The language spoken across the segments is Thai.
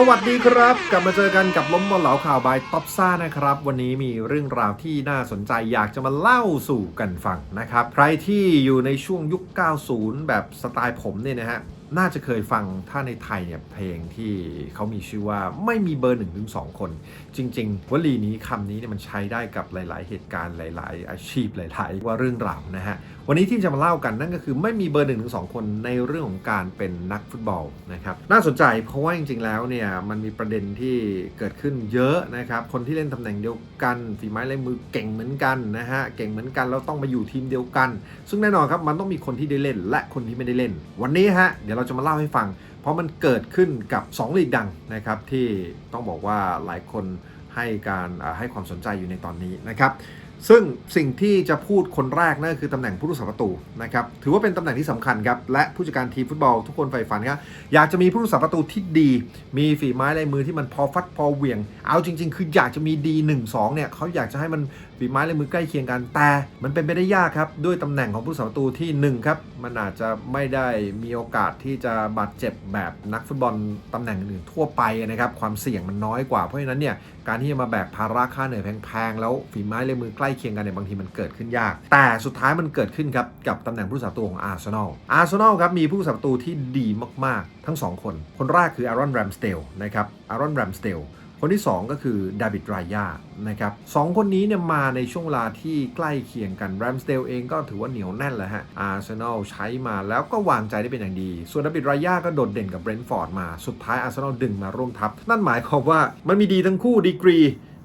สวัสดีครับ กลับมาเจอกันกับล้มบอลเหลาข่าวบายท็อปซ่านะครับ วันนี้มีเรื่องราวที่น่าสนใจอยากจะมาเล่าสู่กันฟังนะครับ ใครที่อยู่ในช่วงยุค 90 แบบสไตล์ผมเนี่ยนะฮะ น่าจะเคยฟังถ้าในไทยเนี่ยเพลงที่เขามีชื่อว่าไม่มีเบอร์หนึ่งถึงสองคน จริง ๆวลีนี้คำนี้เนี่ยมันใช้ได้กับหลาย ๆ เหตุการณ์หลาย ๆ อาชีพหลาย ๆ ว่าเรื่องราวนะฮะวันนี้ที่จะมาเล่ากันนั่นก็คือไม่มีเบอร์หนึ่งถึงสองคนในเรื่องของการเป็นนักฟุตบอลนะครับน่าสนใจเพราะว่าจริง ๆ แล้วเนี่ยมันมีประเด็นที่เกิดขึ้นเยอะนะครับคนที่เล่นตำแหน่งเดียวกันฝีไม้ลายมือเก่งเหมือนกันนะฮะเก่งเหมือนกันแล้วต้องมาอยู่ทีมเดียวกัน ซึ่งแน่นอนครับมันต้องมีคนที่ได้เล่น และคนที่ไม่ได้เล่น วันนี้ฮะเดี๋ยวเราจะมาเล่าให้ฟัง เพราะมันเกิดขึ้นกับ2ลีกดังนะครับที่ต้องบอกว่าหลายคนให้การให้ความสนใจอยู่ในตอนนี้นะครับซึ่งสิ่งที่จะพูดคนแรกนั่นคือตำแหน่งผู้รักษาประตูนะครับถือว่าเป็นตำแหน่งที่สำคัญครับและผู้จัดการทีมฟุตบอลทุกคนใฝ่ฝันครับอยากจะมีผู้รักษาประตูที่ดี มีฝีไม้ลายมือที่มันพอฟัดพอเหวี่ยง เอาจริง ๆ คืออยากจะมีดี1 2เนี่ยเขาอยากจะให้มันฝีไม้ลายมือใกล้เคียงกันแต่ มันเป็นไปได้ยากครับด้วยตำแหน่งของผู้รักษาประตูที่หนึ่งครับมันอาจจะไม่ได้มีโอกาสที่จะบาดเจ็บแบบนักฟุตบอลตำแหน่งอื่นทั่วไปนะครับ ความเสี่ยงมันน้อยกว่าเพราะฉะนั้นเนี่ยการที่จะมาแบกภาระค่าเหนื่อยแพงๆ แล้วฝีไม้ลายมือใกล้เคียงกันเนี่ยบางทีมันเกิดขึ้นยาก แต่สุดท้ายมันเกิดขึ้นครับ กับตำแหน่งผู้รักษาประตูของอาร์เซนอลอาร์เซนอลครับมีผู้รักษาประตูที่ดีมากๆ ทั้ง 2 คน คนแรกคืออารอนแรมสเตลนะครับอารอนแรมสเตล คนที่ 2 ก็คือดาวิดไรยานะครับสองคนนี้เนี่ยมาในช่วงเวลาที่ใกล้เคียงกันแรมสเตลเองก็ถือว่าเหนียวแน่นแล้วฮะอาร์เซนอลใช้มาแล้วก็วางใจได้เป็นอย่างดี ส่วนดาวิดไรยาก็โดดเด่นกับเบรนท์ฟอร์ดมาสุดท้ายอาร์เซนอลดึงมาร่วมทัพ นั่นหมายความว่ามันมีดีทั้งคู่ดีกรี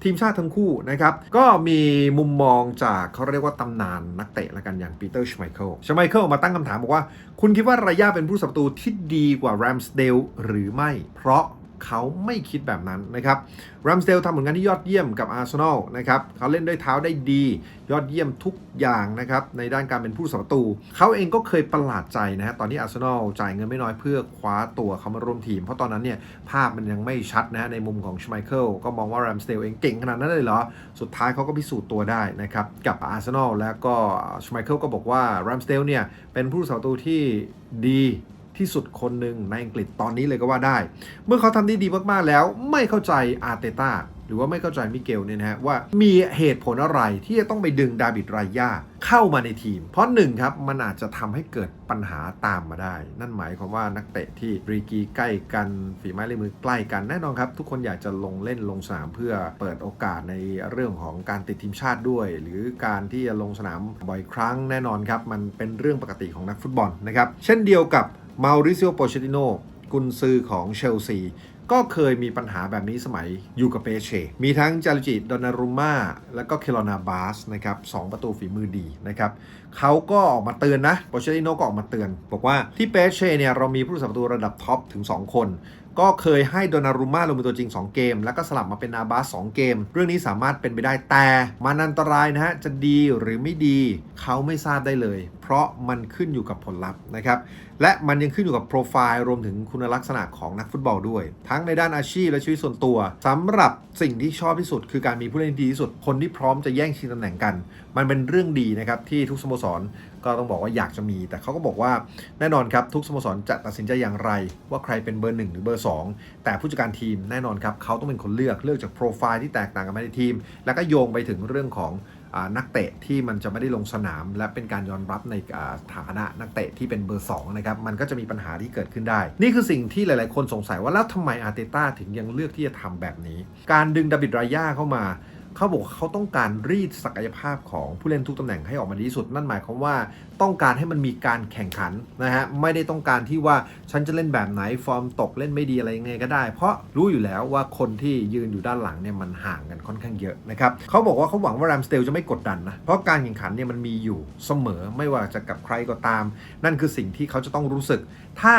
ทีมชาติทั้งคู่นะครับ ก็มีมุมมองจากเขาเรียกว่าตำนานนักเตะละกันอย่างปีเตอร์ชไมเคิลชไมเคิลมาตั้งคำถามบอกว่า คุณคิดว่าระยะเป็นผู้สับประตูที่ดีกว่าแรมสเดลหรือไม่ เพราะ เขาไม่คิดแบบนั้นนะครับแรมสเดลทำผลงานที่ยอดเยี่ยมกับอาร์เซนอลนะครับเขาเล่นด้วยเท้าได้ดี ยอดเยี่ยมทุกอย่างนะครับในด้านการเป็นผู้สับประตู เขาเองก็เคยประหลาดใจนะฮะตอนที่อาร์เซนอลจ่ายเงินไม่น้อยเพื่อคว้าตัวเขามาร่วมทีม เพราะตอนนั้นเนี่ยภาพมันยังไม่ชัดนะฮะในมุมของชไมเคิลก็มองว่าแรมสเดลเองเก่งขนาดนั้นเลยเหรอ สุดท้ายเขาก็พิสูจน์ตัวได้นะครับกับอาร์เซนอลแล้วก็ชไมเคิลก็บอกว่าแรมสเดลเนี่ยเป็นผู้สับประตูที่ดี ที่สุดคนหนึ่งในอังกฤษตอนนี้เลยก็ว่าได้ เมื่อเขาทำได้ดีมาก ๆ แล้ว ไม่เข้าใจอาร์เตต้าหรือว่าไม่เข้าใจมิเกลเนี่ยนะฮะว่ามีเหตุผลอะไรที่จะต้องไปดึงดาวิดไรยาเข้ามาในทีม เพราะหนึ่งครับ มันอาจจะทำให้เกิดปัญหาตามมาได้ นั่นหมายความว่านักเตะที่รีกีใกล้กันฝีไม้ลายมือใกล้กันแน่นอนครับ ทุกคนอยากจะลงเล่นลงสนามเพื่อเปิดโอกาสในเรื่องของการติดทีมชาติด้วย หรือการที่จะลงสนามบ่อยครั้งแน่นอนครับมันเป็นเรื่องปกติของนักฟุตบอลนะครับเช่นเดียวกับ มาริซิโอโปเชติโนกุนซือของเชลซี ก็เคยมีปัญหาแบบนี้สมัยอยู่กับเปเช มีทั้งจาริจิดอนารุม่า แล้วก็เคโลนาบาสนะครับสองประตูฝีมือดีนะครับเขาก็ออกมาเตือนนะโปเชติโนก็ออกมาเตือน บอกว่าที่เปเชเนี่ยเรามีผู้รักษาประตูระดับท็อปถึง 2 คนก็เคยให้โดนารุม่าลงเป็นตัวจริง 2 เกม แล้วก็สลับมาเป็นนาบาส2เกม เรื่องนี้สามารถเป็นไปได้แต่ มันอันตรายนะฮะ จะดีหรือไม่ดี เขาไม่ทราบได้เลยเพราะมันขึ้นอยู่กับผลลัพธ์นะครับ และมันยังขึ้นอยู่กับโปรไฟล์รวมถึงคุณลักษณะของนักฟุตบอลด้วย ทั้งในด้านอาชีพและชีวิตส่วนตัวสำหรับสิ่งที่ชอบที่สุด คือการมีผู้เล่นที่ดีที่สุด คนที่พร้อมจะแย่งชิงตำแหน่งกัน มันเป็นเรื่องดีนะครับที่ทุกสโมสรก็ต้องบอกว่าอยากจะมี แต่เขาก็บอกว่าแน่นอนครับทุกสโมสรจะตัดสินใจอย่างไร ว่าใครเป็นเบอร์1หรือเบอร์2 แต่ผู้จัดการทีมแน่นอนครับเขาต้องเป็นคนเลือกเลือกจากโปรไฟล์ที่แตกต่างกันไปในทีม แล้วก็โยงไปถึงเรื่องของ นักเตะที่มันจะไม่ได้ลงสนาม และเป็นการยอมรับในฐานะนักเตะที่เป็นเบอร์2นะครับมันก็จะมีปัญหาที่เกิดขึ้นได้ นี่คือสิ่งที่หลายๆ คนสงสัยว่าแล้วทำไมอาร์เตต้าถึงยังเลือกที่จะทำแบบนี้ การดึงดาบิดรายาเข้ามา เขาบอกเขาต้องการรีดศักยภาพของผู้เล่นทุกตำแหน่งให้ออกมาดีที่สุด นั่นหมายความว่าต้องการให้มันมีการแข่งขันนะฮะไม่ได้ต้องการที่ว่าฉันจะเล่นแบบไหนฟอร์มตกเล่นไม่ดีอะไรยังไงก็ได้ เพราะรู้อยู่แล้วว่าคนที่ยืนอยู่ด้านหลังเนี่ยมันห่างกันค่อนข้างเยอะนะครับเขาบอกว่าเขาหวังว่าแรมสเตลจะไม่กดดันนะเพราะการแข่งขันเนี่ยมันมีอยู่เสมอไม่ว่าจะกับใครก็ตาม นั่นคือสิ่งที่เขาจะต้องรู้สึก ถ้า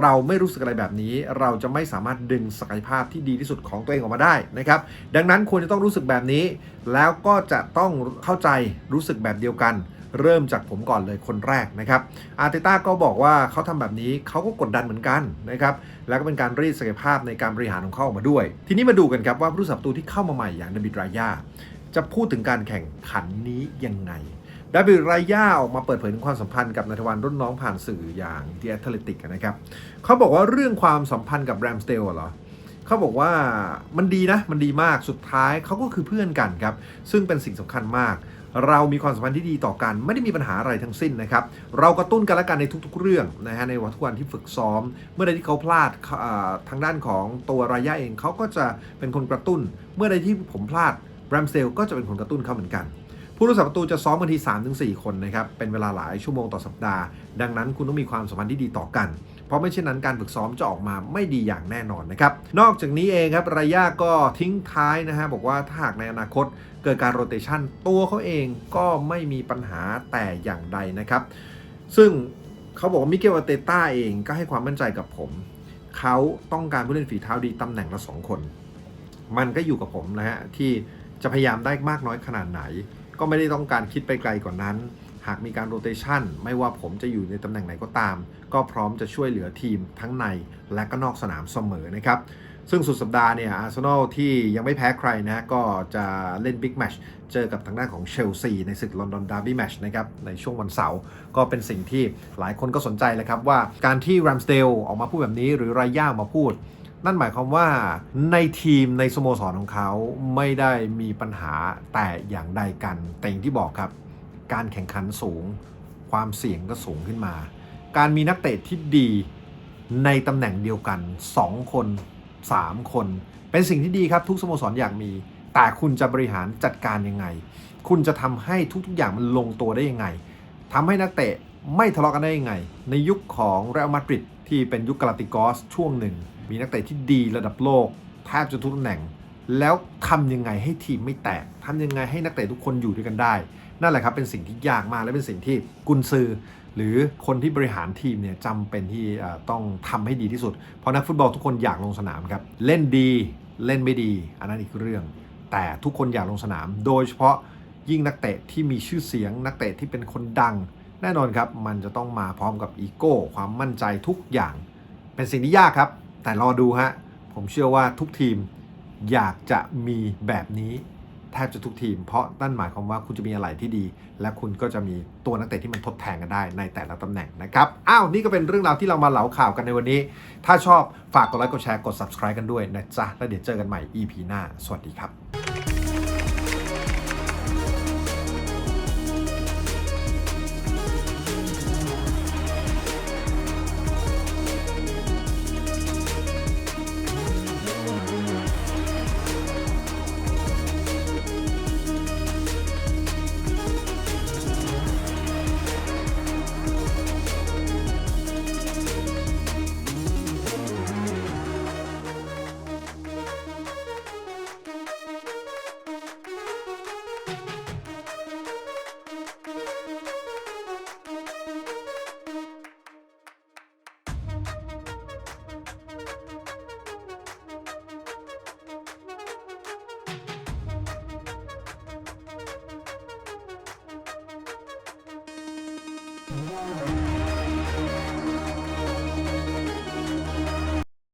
เราไม่รู้สึกอะไรแบบนี้ เราจะไม่สามารถดึงศักยภาพที่ดีที่สุดของตัวเองออกมาได้นะครับ ดังนั้นควรจะต้องรู้สึกแบบนี้ แล้วก็จะต้องเข้าใจรู้สึกแบบเดียวกัน เริ่มจากผมก่อนเลยคนแรกนะครับ อาร์เตต้าก็บอกว่าเขาทำแบบนี้เขาก็กดดันเหมือนกันนะครับ แล้วก็เป็นการรีดศักยภาพในการบริหารของเขาออกมาด้วย ทีนี้มาดูกันครับว่าผู้รักษาประตูที่เข้ามาใหม่อย่างดาบิดรายาจะพูดถึงการแข่งขันนี้ยังไง ดาบิดรายาออกมาเปิดเผยถึงความสัมพันธ์กับนัทวันรุ่นน้องผ่านสื่ออย่าง The Athletic นะครับเขาบอกว่าเรื่องความสัมพันธ์กับแรมสเตลเหรอเขาบอกว่ามันดีนะ มันดีมากสุดท้ายเขาก็คือเพื่อนกันครับ ซึ่งเป็นสิ่งสำคัญมาก เรามีความสัมพันธ์ที่ดีต่อกัน ไม่ได้มีปัญหาอะไรทั้งสิ้นนะครับ เรากระตุ้นกันและกันในทุกๆ เรื่องนะฮะในวันทุกวันที่ฝึกซ้อม เมื่อใดที่เขาพลาดทางด้านของตัวรายะเองเขาก็จะเป็นคนกระตุ้น เมื่อใดที่ผมพลาดแรมสเดลก็จะเป็นคนกระตุ้นเขาเหมือนกัน ผู้รักษาประตูจะซ้อมกันที3-4 คนนะครับเป็นเวลาหลายชั่วโมงต่อสัปดาห์ ดังนั้นคุณต้องมีความสัมพันธ์ที่ดีต่อกัน เพราะไม่เช่นนั้นการฝึกซ้อมจะออกมาไม่ดีอย่างแน่นอนนะครับนอกจากนี้เองครับรายาก็ทิ้งท้ายนะฮะบอกว่าถ้าหากในอนาคตเกิดการโรเตชันตัวเขาเองก็ไม่มีปัญหาแต่อย่างใดนะครับ ซึ่งเขาบอกว่ามิเกลอาเตต้าเองก็ให้ความมั่นใจกับผม เขาต้องการผู้เล่นฝีเท้าดีตำแหน่งละ 2 คน มันก็อยู่กับผมนะฮะที่จะพยายามได้มากน้อยขนาดไหน ก็ไม่ได้ต้องการคิดไปไกลกว่านนั้น หากมีการโรเตชันไม่ว่าผมจะอยู่ในตำแหน่งไหนก็ตาม ก็พร้อมจะช่วยเหลือทีมทั้งในและก็นอกสนามเสมอนะครับซึ่งสุดสัปดาห์เนี่ยอาร์เซนอลที่ยังไม่แพ้ใครนะก็จะเล่นบิ๊กแมชเจอกับทางด้านของเชลซีในศึกลอนดอนดาร์บี้แมชนะครับในช่วงวันเสาร์ก็เป็นสิ่งที่หลายคนก็สนใจเลยครับว่าการที่แรมสเดลออกมาพูดแบบนี้หรือไรย่ามาพูด นั่นหมายความว่าในทีมในสโมสรของเขาไม่ได้มีปัญหาแต่อย่างใดกันแต่อย่างที่บอกครับ การแข่งขันสูง ความเสี่ยงก็สูงขึ้นมา การมีนักเตะที่ดีในตำแหน่งเดียวกัน 2 คน 3 คน เป็นสิ่งที่ดีครับทุกสโมสรอยากมี แต่คุณจะบริหารจัดการยังไง คุณจะทำให้ทุกๆอย่างมันลงตัวได้ยังไงทำให้นักเตะไม่ทะเลาะกันได้ยังไง ในยุคของเรอัลมาดริด ที่เป็นยุคกาลาติกอสช่วงหนึ่ง มีนักเตะที่ดีระดับโลกแทบจะทุกตำแหน่ง แล้วทำยังไงให้ทีมไม่แตกทำยังไงให้นักเตะทุกคนอยู่ด้วยกันได้ นั่นแหละครับเป็นสิ่งที่ยากมากและเป็นสิ่งที่กุนซือ หรือคนที่บริหารทีมเนี่ยจำเป็นที่ต้องทำให้ดีที่สุด เพราะนักฟุตบอลทุกคนอยากลงสนามครับเล่นดีเล่นไม่ดี อันนั้นอีกเรื่อง แต่ทุกคนอยากลงสนาม โดยเฉพาะยิ่งนักเตะที่มีชื่อเสียงนักเตะที่เป็นคนดัง แน่นอนครับ มันจะต้องมาพร้อมกับอีโก้ความมั่นใจทุกอย่าง เป็นสิ่งที่ยากครับ แต่รอดูฮะ ผมเชื่อว่าทุกทีมอยากจะมีแบบนี้แทบจะทุกทีม เพราะนั่นหมายความว่าคุณจะมีอะไรที่ดี และคุณก็จะมีตัวนักเตะที่มันทดแทนกันได้ในแต่ละตำแหน่งนะครับ อ้าว นี่ก็เป็นเรื่องราวที่เรามาเหลาข่าวกันในวันนี้ ถ้าชอบฝากกดไลค์กดแชร์กด subscribe กันด้วยนะจ๊ะ แล้วเดี๋ยวเจอกันใหม่ EP หน้า สวัสดีครับ